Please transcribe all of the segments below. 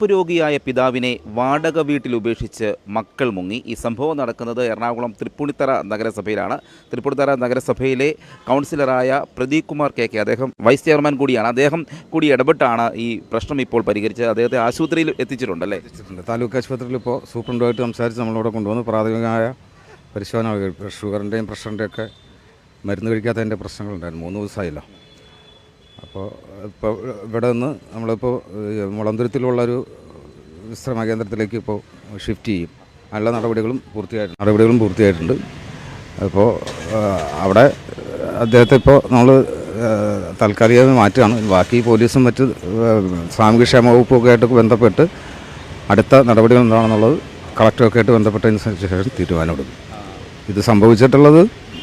കിടപ്പ് രോഗിയായ പിതാവിനെ വാടക വീട്ടിൽ ഉപേക്ഷിച്ച് മക്കൾ മുങ്ങി. ഈ സംഭവം നടക്കുന്നത് എറണാകുളം തൃപ്പൂണിത്തറ നഗരസഭയിലാണ്. തൃപ്പൂണിത്തറ നഗരസഭയിലെ കൗൺസിലറായ പ്രദീപ് കുമാർ കെ കെ. അദ്ദേഹം വൈസ് ചെയർമാൻ കൂടിയാണ്. അദ്ദേഹം കൂടി ഇടപെട്ടാണ് ഈ പ്രശ്നം ഇപ്പോൾ പരിഹരിച്ചത്. അദ്ദേഹത്തെ ആശുപത്രിയിൽ എത്തിച്ചിട്ടുണ്ടല്ലേ എത്തിച്ചിട്ടുണ്ട്. താലൂക്ക് ആശുപത്രിയിൽ ഇപ്പോൾ സൂപ്രണ്ടുമായിട്ട് സംസാരിച്ച് നമ്മളിവിടെ കൊണ്ടുവന്ന് പ്രാഥമികമായ പരിശോധന ഷുഗറിന്റെയും പ്രഷറിന്റെയൊക്കെ മരുന്ന് കഴിക്കാത്തതിന്റെ പ്രശ്നങ്ങളുണ്ടായിരുന്നു. മൂന്ന് ദിവസമായില്ല. അപ്പോൾ ഇപ്പോൾ ഇവിടെ നിന്ന് നമ്മളിപ്പോൾ മുളന്തുരത്തിലുള്ളൊരു വിശ്രമ കേന്ദ്രത്തിലേക്ക് ഇപ്പോൾ ഷിഫ്റ്റ് ചെയ്യും. എല്ലാ നടപടികളും പൂർത്തിയായിട്ടുണ്ട്. നടപടികളും പൂർത്തിയായിട്ടുണ്ട്. അപ്പോൾ അവിടെ അദ്ദേഹത്തെ ഇപ്പോൾ നമ്മൾ താൽക്കാലികമായി മാറ്റുകയാണ്. ബാക്കി പോലീസും മറ്റ് സാമൂഹ്യക്ഷേമ വകുപ്പൊക്കെ ആയിട്ട് ബന്ധപ്പെട്ട് അടുത്ത നടപടികൾ എന്താണെന്നുള്ളത് കളക്ടറൊക്കെ ആയിട്ട് ബന്ധപ്പെട്ടതിന് ശേഷം തീരുമാനമെടുക്കും. ഇത് സംഭവിച്ചിട്ടുള്ളത്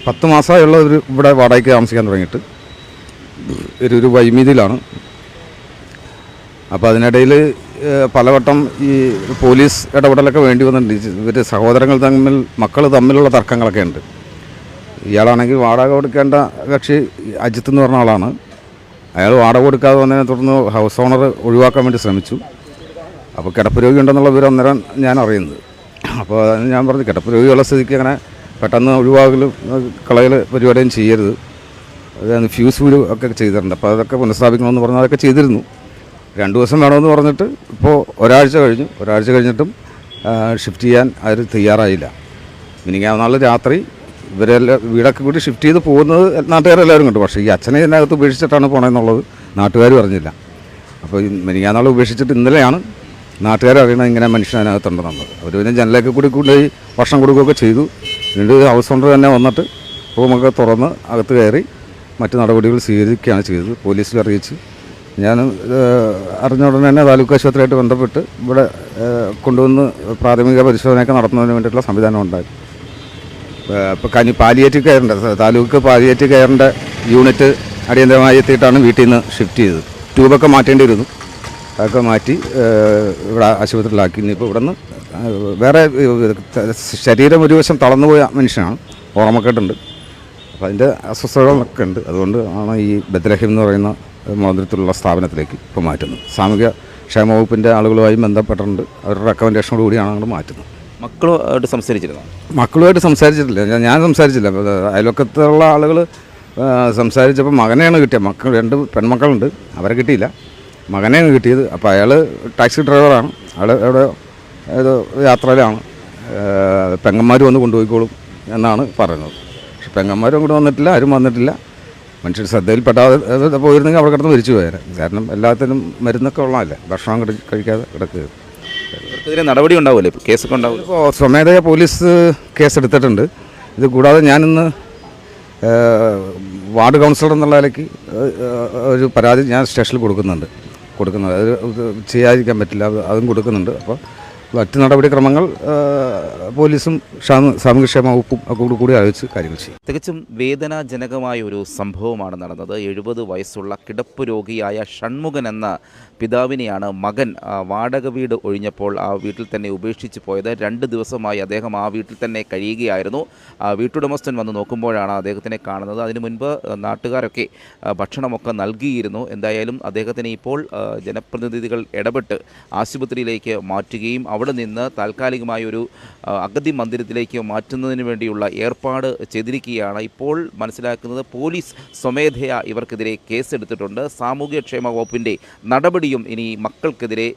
പത്ത് മാസമായുള്ള ഒരു ഇവിടെ വാടകയ്ക്ക് താമസിക്കാൻ തുടങ്ങിയിട്ട്. ഒരു വൈമിതിയിലാണ് അപ്പോൾ അതിനിടയിൽ പലവട്ടം ഈ പോലീസ് ഇടപെടലൊക്കെ വേണ്ടി വന്നിട്ടുണ്ട്. ഇവർ സഹോദരങ്ങൾ തമ്മിൽ മക്കൾ തമ്മിലുള്ള തർക്കങ്ങളൊക്കെ ഉണ്ട്. ഇയാളാണെങ്കിൽ വാടക കൊടുക്കേണ്ട കക്ഷി അജിത്ത് എന്ന് പറഞ്ഞ ആളാണ്. അയാൾ വാടക കൊടുക്കാതെ വന്നതിനെ തുടർന്ന് ഹൗസ് ഓണർ ഒഴിവാക്കാൻ വേണ്ടി ശ്രമിച്ചു. അപ്പോൾ കിടപ്പ് രോഗി ഉണ്ടെന്നുള്ള വിവരം അന്നേരം ഞാൻ അറിയുന്നത്. അപ്പോൾ ഞാൻ പറഞ്ഞു കിടപ്പ് രോഗിയുള്ള സ്ഥിതിക്ക് അങ്ങനെ പെട്ടെന്ന് ഒഴിവാകലും കളയൽ പരിപാടിയും ചെയ്യരുത്. അത് ഫ്യൂസ് വീട് ഒക്കെ ചെയ്തിട്ടുണ്ട്. അപ്പോൾ അതൊക്കെ പുനഃസ്ഥാപിക്കണമെന്ന് പറഞ്ഞാൽ അതൊക്കെ ചെയ്തിരുന്നു. രണ്ട് ദിവസം വേണമെന്ന് പറഞ്ഞിട്ട് ഇപ്പോൾ ഒരാഴ്ച കഴിഞ്ഞു. ഒരാഴ്ച കഴിഞ്ഞിട്ടും ഷിഫ്റ്റ് ചെയ്യാൻ അവർ തയ്യാറായില്ല. മിനിങ്ങാവുന്നാൾ രാത്രി ഇവരെല്ലാം വീടൊക്കെ കൂടി ഷിഫ്റ്റ് ചെയ്ത് പോകുന്നത് നാട്ടുകാരെല്ലാവരും കണ്ടു. പക്ഷേ ഈ അച്ഛനെ ഇതിനകത്ത് ഉപേക്ഷിച്ചിട്ടാണ് പോണതെന്നുള്ളത് നാട്ടുകാർ പറഞ്ഞില്ല അപ്പോൾ ഈ മിനിങ്ങാന്നാൾ ഉപേക്ഷിച്ചിട്ട് ഇന്നലെയാണ് നാട്ടുകാർ അറിയണത് ഇങ്ങനെ മനുഷ്യൻ അതിനകത്തുണ്ടെന്നുള്ളത് അവർ പിന്നെ ജനലൊക്കെ കൂടി കൊണ്ടുപോയി ഭക്ഷണം കൊടുക്കുകയൊക്കെ ചെയ്തു. രണ്ട് ഹൗസ് ഓണർ തന്നെ വന്നിട്ട് റൂമൊക്കെ തുറന്ന് അകത്ത് കയറി മറ്റ് നടപടികൾ സ്വീകരിക്കുകയാണ് ചെയ്തത്. പോലീസിൽ അറിയിച്ച് ഞാൻ അറിഞ്ഞ ഉടനെ തന്നെ താലൂക്ക് ആശുപത്രിയായിട്ട് ബന്ധപ്പെട്ട് ഇവിടെ കൊണ്ടുവന്ന് പ്രാഥമിക പരിശോധനയൊക്കെ നടത്തുന്നതിന് വേണ്ടിയിട്ടുള്ള സംവിധാനം ഉണ്ടായി. ഇപ്പോൾ കനി പാലിയേറ്റ് കെയറിന്റെ താലൂക്ക് പാലിയേറ്റ് കെയറിന്റെ യൂണിറ്റ് അടിയന്തരമായി എത്തിയിട്ടാണ് വീട്ടിൽ നിന്ന് ഷിഫ്റ്റ് ചെയ്തത്. ട്യൂബൊക്കെ മാറ്റേണ്ടിയിരുന്നു അതൊക്കെ മാറ്റി ഇവിടെ ആശുപത്രിയിലാക്കി. ഇനിയിപ്പോൾ ഇവിടെ നിന്ന് വേറെ ശരീരം ഒരു വശം തളർന്നുപോയ മനുഷ്യനാണ്. ഓർമ്മക്കെട്ടുണ്ട് അപ്പോൾ അതിന്റെ അസ്വസ്ഥതകളൊക്കെ ഉണ്ട്. അതുകൊണ്ട് ആണ് ഈ ബദ്രഹിം എന്ന് പറയുന്ന മന്ദിരത്തിലുള്ള സ്ഥാപനത്തിലേക്ക് ഇപ്പോൾ മാറ്റുന്നത്. സാമൂഹ്യ ക്ഷേമ വകുപ്പിന്റെ ആളുകളുമായി ബന്ധപ്പെട്ടിട്ടുണ്ട്. അവരുടെ റെക്കമെൻഡേഷനോട് കൂടിയാണ് അങ്ങോട്ട് മാറ്റുന്നത്. മക്കളുമായിട്ട് സംസാരിച്ചിരുന്നു? മക്കളുമായിട്ട് സംസാരിച്ചിട്ടില്ല. ഞാൻ- സംസാരിച്ചില്ല. അയൽവക്കത്തുള്ള ആളുകൾ സംസാരിച്ചപ്പോൾ മകനെയാണ് കിട്ടിയത് മക്കൾ രണ്ട് പെൺമക്കളുണ്ട്. അവരെ കിട്ടിയില്ല. മകനെയാണ് കിട്ടിയത്. അപ്പോൾ അയാൾ ടാക്സി ഡ്രൈവറാണ്. അയാൾ അവിടെ ഏതോ യാത്രയിലാണ്. പെങ്ങന്മാർ വന്ന് കൊണ്ടുപോയിക്കോളും എന്നാണ് പറയുന്നത്. പെങ്ങന്മാരും അങ്ങോട്ട് വന്നിട്ടില്ല ആരും വന്നിട്ടില്ല. മനുഷ്യർ ശ്രദ്ധയിൽപ്പെട്ടാതെ പോയിരുന്നെങ്കിൽ അവിടെ കിടന്ന് മരിച്ചു പോയാൽ കാരണം എല്ലാത്തിനും മരുന്നൊക്കെ ഉള്ളതല്ലേ? ഭക്ഷണം കഴി- കഴിക്കാതെ കിടക്കുക ഇതിന് നടപടി ഉണ്ടാവില്ലേ കേസൊക്കെ ഉണ്ടാവും ഇപ്പോൾ സ്വമേധയ പോലീസ് കേസെടുത്തിട്ടുണ്ട്. ഇത് കൂടാതെ ഞാനിന്ന് വാർഡ് കൗൺസിലർ എന്നുള്ള നിലയ്ക്ക് ഒരു പരാതി ഞാൻ സ്റ്റേഷനിൽ കൊടുക്കുന്നുണ്ട്. കൊടുക്കുന്നത് അത് ചെയ്യാതിരിക്കാൻ പറ്റില്ല. അതും കൊടുക്കുന്നുണ്ട്. അപ്പോൾ മറ്റ് നടപടിക്രമങ്ങൾ പോലീസും ക്ഷാമ സാമൂഹ്യക്ഷേമ വകുപ്പും ഒക്കെ കൂടി ആലോചിച്ച് കാര്യങ്ങൾ ചെയ്യും. തികച്ചും വേദനാജനകമായ ഒരു സംഭവമാണ് നടന്നത്. എഴുപത് വയസ്സുള്ള കിടപ്പ് രോഗിയായ ഷൺമുഖൻ എന്ന പിതാവിനെയാണ് മകൻ വാടക വീട് ഒഴിഞ്ഞപ്പോൾ ആ വീട്ടിൽ തന്നെ ഉപേക്ഷിച്ച് പോയത്. രണ്ട് ദിവസമായി അദ്ദേഹം ആ വീട്ടിൽ തന്നെ കഴിയുകയായിരുന്നു. വീട്ടുടമസ്ഥൻ വന്ന് നോക്കുമ്പോഴാണ് അദ്ദേഹത്തിനെ കാണുന്നത്. അതിനു മുൻപ് നാട്ടുകാരൊക്കെ ഭക്ഷണമൊക്കെ നൽകിയിരുന്നു. എന്തായാലും അദ്ദേഹത്തിനെ ഇപ്പോൾ ജനപ്രതിനിധികൾ ഇടപെട്ട് ആശുപത്രിയിലേക്ക് മാറ്റുകയും അവിടെ നിന്ന് താൽക്കാലികമായ ഒരു അഗതി മന്ദിരത്തിലേക്ക് മാറ്റുന്നതിന് വേണ്ടിയുള്ള ഏർപ്പാട് ചെയ്തിരിക്കുകയാണ്. ഇപ്പോൾ മനസ്സിലാക്കുന്നത് പോലീസ് സ്വമേധയാ ഇവർക്കെതിരെ കേസെടുത്തിട്ടുണ്ട്. സാമൂഹ്യക്ഷേമ വകുപ്പിന്റെ നടപടിയും ഇനി മക്കൾക്കെതിരെ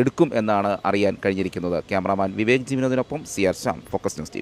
എടുക്കും എന്നാണ് അറിയാൻ കഴിഞ്ഞിരിക്കുന്നത്. Cameraman Vivek ജിമിനോദിനൊപ്പം C R Shyam Focus News T